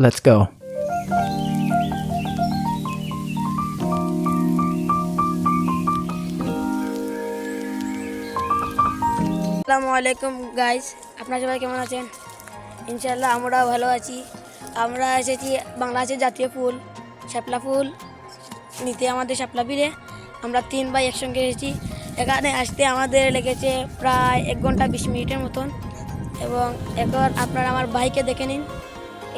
Let's go. আসসালামু আলাইকুম guys আপনারা সবাই কেমন আছেন ইনশাল্লাহ আমরা ভালো আছি আমরা এসেছি বাংলাদেশের জাতীয় ফুল শাপলা ফুল নিতে আমাদের শাপলা বিরে আমরা তিন ভাই একসঙ্গে এসেছি এখানে আসতে আমাদের লেগেছে প্রায় এক ঘণ্টা বিশ মিনিটের মতন এবং এখন আপনারা আমার ভাইকে দেখে নিন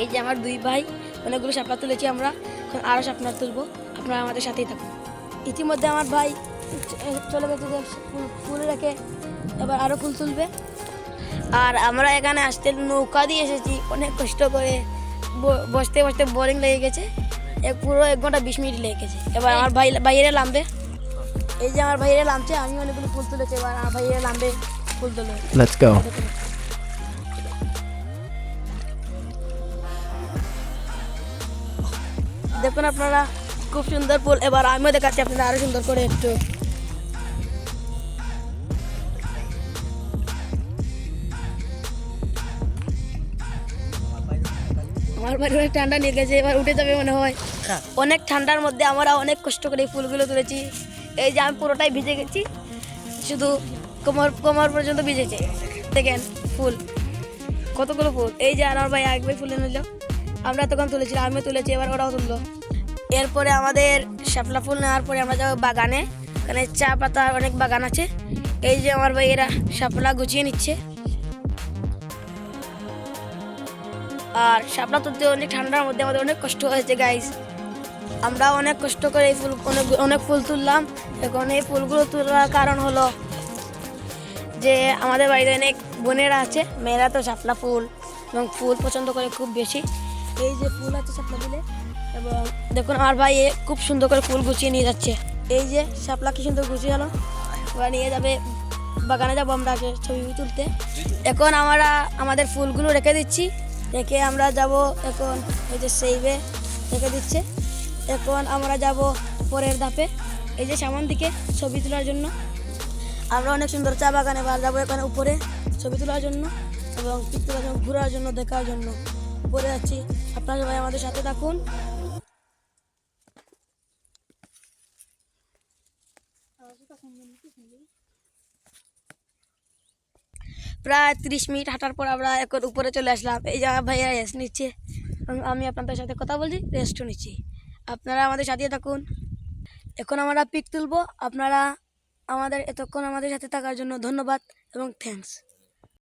এই যে আমার দুই ভাই অনেকগুলো শাপলা তুলেছি আমরা এখন আরও শাপলা তুলবো। আপনারা আমাদের সাথেই থাকুন। ইতিমধ্যে আমার ভাই চলে গেছে যে ফুল রেখে এবার আরও ফুল তুলবে। আর আমরা এখানে আসতে নৌকা দিয়ে এসেছি অনেক কষ্ট করে। বসতে বসতে বোরিং লেগে গেছে। এক পুরো এক ঘণ্টা বিশ মিনিট লেগে গেছে। এবার আমার ভাই বাইরে নামবে। এই যে আমার ভাইয়েরা নামছে আমি অনেকগুলো ফুল তুলেছি এবার আমার ভাইয়েরা নামবে ফুল তুলে। দেখুন আপনারা খুব সুন্দর ফুল। এবার আমিও দেখাচ্ছি আপনারা আরও সুন্দর করে একটু। আমার বাড়ি অনেক ঠান্ডা নিয়ে গেছে এবার উঠে যাবে মনে হয়। অনেক ঠান্ডার মধ্যে আমরা অনেক কষ্ট করে ফুলগুলো তুলেছি। এই যে আমি পুরোটাই ভিজে গেছি শুধু কোমর কোমর পর্যন্ত ভিজেছে। দেখেন ফুল কতগুলো ফুল। এই যে আর আমার ভাই একবার ফুলে নিল আমরা তখন তুলেছিলাম, আমিও তুলেছি, এবার ওরাও তুললো। এরপরে আমাদের শাপলা ফুল নেওয়ার পরে আমরা যাব বাগানে। এখানে চা পাতার অনেক বাগান আছে। এই যে আমার ভাই এরা শাপলা গুছিয়ে নিচ্ছে। আর শাপলা তুলতে অনেক ঠান্ডার মধ্যে আমাদের অনেক কষ্ট হয়েছে গাইস আমরা অনেক কষ্ট করে এই ফুল, অনেক অনেক ফুল তুললাম। এখন এই ফুলগুলো তোলার কারণ হলো যে আমাদের বাড়িতে অনেক বোনেরা আছে, মেয়েরা তো শাপলা ফুল এবং ফুল পছন্দ করে খুব বেশি। এই যে ফুল আছে শাপলা ফুলে। এবং দেখুন আমার ভাই এ খুব সুন্দর করে ফুল গুছিয়ে নিয়ে যাচ্ছে। এই যে শাপলা কি সুন্দর গুছিয়ে হলো। ওরা নিয়ে যাবে, বাগানে যাব আমরা ছবি তুলতে। এখন আমরা আমাদের ফুলগুলো রেখে দিচ্ছি। রেখে আমরা যাব এখন, এই যে সেইবে রেখে দিচ্ছে। এখন আমরা যাব পরের ধাপে, এই যে সামন দিকে ছবি তোলার জন্য। আমরা অনেক সুন্দর চা বাগানে যাব এখানে উপরে ছবি তোলার জন্য এবং ঘোরার জন্য, দেখার জন্য। উপরে যাচ্ছি। আপনারা সবাই আমাদের সাথে থাকুন। প্রায় তিরিশ মিনিট হাঁটার পর আমরা এখন উপরে চলে আসলাম। এই আমার ভাইয়া রেস্ট নিচ্ছে। আমি আপনাদের সাথে কথা বলছি রেস্টও নিচ্ছি। আপনারা আমাদের সাথে থাকুন। এখন আমরা পিক তুলবো। আপনারা আমাদের, এতক্ষণ আমাদের সাথে থাকার জন্য ধন্যবাদ এবং থ্যাঙ্কস